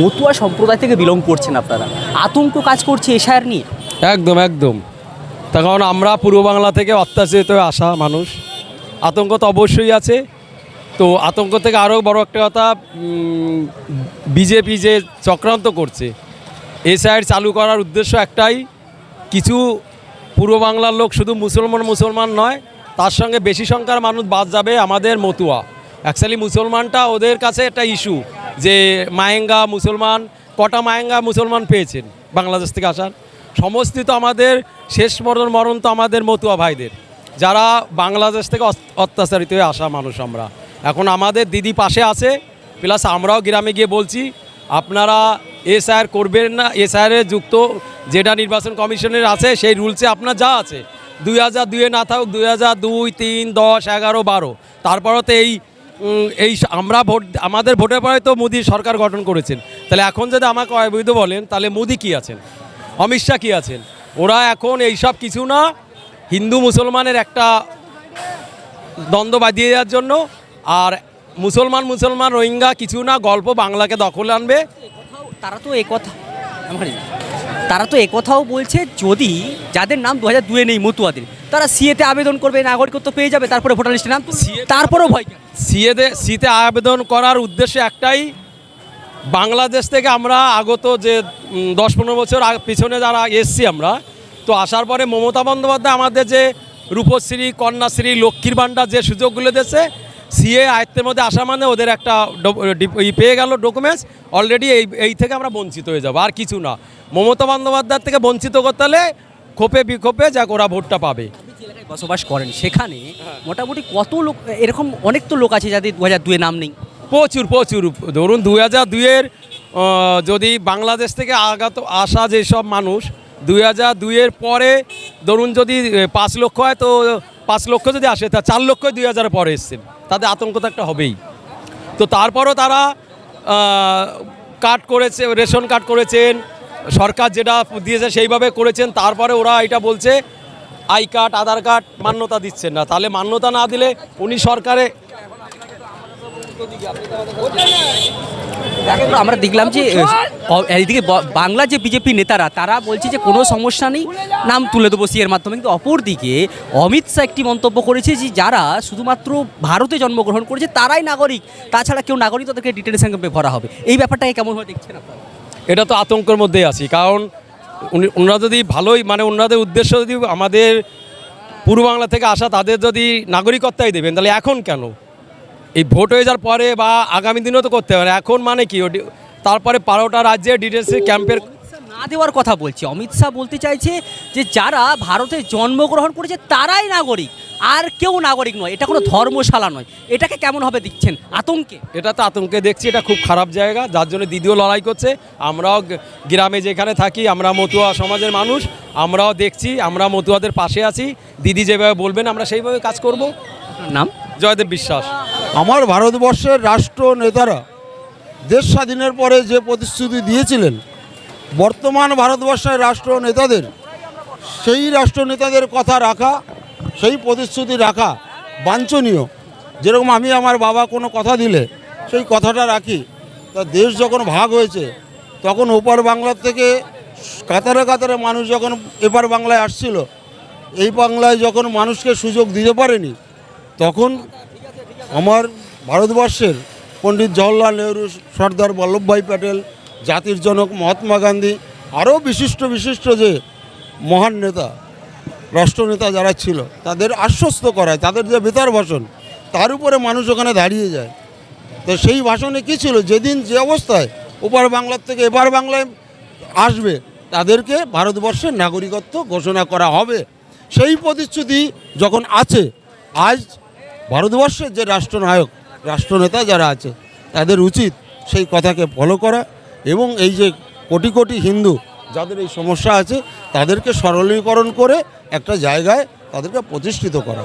মতুয়া সম্প্রদায় থেকে বিলং করছেন আপনারা। আতঙ্ক কাজ করছে এশায়ার নিয়ে একদম একদম। তার কারণ আমরা পূর্ব বাংলা থেকে অত্যাচারিত হয়ে আসা মানুষ। আতঙ্ক তো অবশ্যই আছে। তো আতঙ্ক থেকে আরও বড় একটা কথা বিজেপি যে চক্রান্ত করছে এ সাইড চালু করার উদ্দেশ্য একটাই, কিছু পূর্ব বাংলার লোক শুধু মুসলমান মুসলমান নয়, তার সঙ্গে বেশি সংখ্যার মানুষ বাদ যাবে আমাদের মতুয়া। অ্যাকচুয়ালি মুসলমানটা ওদের কাছে একটা ইস্যু যে মায়েঙ্গা মুসলমান, কটা মায়েঙ্গা মুসলমান পেয়েছেন বাংলাদেশ থেকে আসার? সমস্ত তো আমাদের শেষ মরণ মরণ তো আমাদের মতুয়া ভাইদের। যারা বাংলাদেশ থেকে অত্যাচারিত হয়ে আসা মানুষ আমরা। এখন আমাদের দিদি পাশে আছে, প্লাস আমরাও গ্রামে গিয়ে বলছি, আপনারা এসআইআর করবেন না, এসআইআর যুক্ত যেটা নির্বাচন কমিশনের আছে, সেই রুলসে আপনার যা আছে। দুই হাজার দুয়ে না থাকুক, দুই হাজার দুই, তিন, দশ, এগারো, বারো। তারপরও তো এই এই আমরা ভোট, আমাদের ভোটের পরে তো মোদি সরকার গঠন করেছেন। তাহলে এখন যদি আমাকে অবৈধ বলেন, তাহলে মোদি কি আছেন? অমিত শাহ কী আছেন? ওরা এখন এইসব কিছু না, হিন্দু মুসলমানের একটা দ্বন্দ্ব বাঁধিয়ে দেওয়ার জন্য, আর মুসলমান মুসলমান রোহিঙ্গা কিছু না, গল্প বাংলাকে দখল আনবে। তারা তো কথা তারা তো একথাও বলছে যদি যাদের নাম দু হাজার দুয়ে নেই মতুয়াদের তারা সিএতে আবেদন করবে নাগরিকত্ব পেয়ে যাবে তারপরে ভোটার লিস্টে নাম। তারপরেও ভয়? সিএতে সিতে আবেদন করার উদ্দেশ্য একটাই বাংলাদেশ থেকে আমরা আগত যে দশ পনেরো বছর পিছনে যারা এসছি আমরা তো আসার পরে মমতা বন্দ্যোপাধ্যায় আমাদের যে রূপশ্রী কন্যাশ্রী লক্ষ্মীর ভাণ্ডার যে সুযোগগুলো দিয়েছে সিএ আয়ত্তের মধ্যে আসা মানে ওদের একটা পেয়ে গেল ডকুমেন্টস অলরেডি এই এই থেকে আমরা বঞ্চিত হয়ে যাব আর কিছু না। মমতা বন্দ্যোপাধ্যায়ের থেকে বঞ্চিত করতে হলে ক্ষোপে বিক্ষোভে যাক ওরা ভোটটা পাবে। বসবাস করেন সেখানে মোটামুটি কত লোক এরকম অনেক তো লোক আছে যাদের দু হাজার দুয়ে নাম নেই। প্রচুর প্রচুর। ধরুন দু হাজার দুইয়ের যদি বাংলাদেশ থেকে আগত আসা যেসব মানুষ দুই হাজার দুইয়ের পরে ধরুন যদি পাঁচ লক্ষ হয় তো পাঁচ লক্ষ যদি আসে তা চার লক্ষ দুই হাজারের পরে এসছেন। তাদের আতঙ্ক তো একটা হবেই। তো তারপরও তারা কাট করেছে, রেশন কার্ড করেছেন, সরকার যেটা দিয়েছে সেইভাবে করেছেন, তারপরে ওরা এটা বলছে, আই কার্ড, আধার কার্ড মান্যতা দিচ্ছেন না। তাহলে মান্যতা না দিলে উনি সরকারে আমরা দেখলাম যে আহ, এইদিকে বাংলা যে বিজেপি নেতারা তারা বলছে যে কোনো সমস্যা নেই নাম তুলে দেবো সিএর মাধ্যমে। কিন্তু অপরদিকে অমিত শাহ একটি মন্তব্য করেছে যে যারা শুধুমাত্র ভারতে জন্মগ্রহণ করেছে তারাই নাগরিক। তাছাড়া কেউ নাগরিক তাদেরকে ডিটেনশন ক্যাম্পে ভরা হবে। এই ব্যাপারটাকে কেমনভাবে দেখছেন আপনারা? এটা তো আতঙ্কের মধ্যেই আছি কারণ ওনারা যদি ভালোই মানে ওনাদের উদ্দেশ্য যদি আমাদের পূর্ব বাংলা থেকে আসা তাদের যদি নাগরিকত্বই দেবেন তাহলে এখন কেন? এই ভোট হয়ে যাওয়ার পরে বা আগামী দিনেও তো করতে হবে এখন মানে কি? তারপরে বারোটা রাজ্যে ডিটেলসি ক্যাম্পের না দেওয়ার কথা বলছি। অমিত শাহ বলতে চাইছে যে যারা ভারতে জন্মগ্রহণ করেছে তারাই নাগরিক আর কেউ নাগরিক নয়। এটা কোনো ধর্মশালা নয়। এটাকে কেমনভাবে দিচ্ছেন আতঙ্কে? এটা তো আতঙ্কে দেখছি এটা খুব খারাপ জায়গা। যার জন্য দিদিও লড়াই করছে। আমরাও গ্রামে যেখানে থাকি আমরা মতুয়া সমাজের মানুষ। আমরাও দেখছি আমরা মতুয়াদের পাশে আছি। দিদি যেভাবে বলবেন আমরা সেইভাবে কাজ করব। নাম? জয়দেব বিশ্বাস। আমার ভারতবর্ষের রাষ্ট্র নেতারা দেশ স্বাধীনের পরে যে প্রতিশ্রুতি দিয়েছিলেন, বর্তমান ভারতবর্ষের রাষ্ট্র নেতাদের, সেই রাষ্ট্র নেতাদের কথা রাখা, সেই প্রতিশ্রুতি রাখা বাঞ্ছনীয়। যেরকম আমি আমার বাবা কোনো কথা দিলে সেই কথাটা রাখি, তা দেশ যখন ভাগ হয়েছে, তখন ওপার বাংলার থেকে কাতারে কাতারে মানুষ যখন এপার বাংলায় আসছিল, এই বাংলায় যখন মানুষকে সুযোগ দিতে পারেনি, তখন আমার ভারতবর্ষের পণ্ডিত জওহরলাল নেহরু, সর্দার বল্লভভাই প্যাটেল, জাতির জনক মহাত্মা গান্ধী, আরও বিশিষ্ট বিশিষ্ট যে মহান নেতা, রাষ্ট্রনেতা যারা ছিল, তাদের আশ্বস্ত করায়, তাদের যে বেতার ভাষণ, তার উপরে মানুষ ওখানে দাঁড়িয়ে যায়। তো সেই ভাষণে কী ছিল? যেদিন যে অবস্থায় ওপার বাংলার থেকে এপার বাংলায় আসবে, তাদেরকে ভারতবর্ষের নাগরিকত্ব ঘোষণা করা হবে। সেই প্রতিশ্রুতি যখন আছে, আজ ভারতবর্ষের যে রাষ্ট্রনায়ক, রাষ্ট্রনেতা যারা আছে, তাদের উচিত সেই কথাকে ফলো করা এবং এই যে কোটি কোটি হিন্দু যাদের এই সমস্যা আছে, তাদেরকে সরলীকরণ করে একটা জায়গায় তাদেরকে প্রতিষ্ঠিত করা।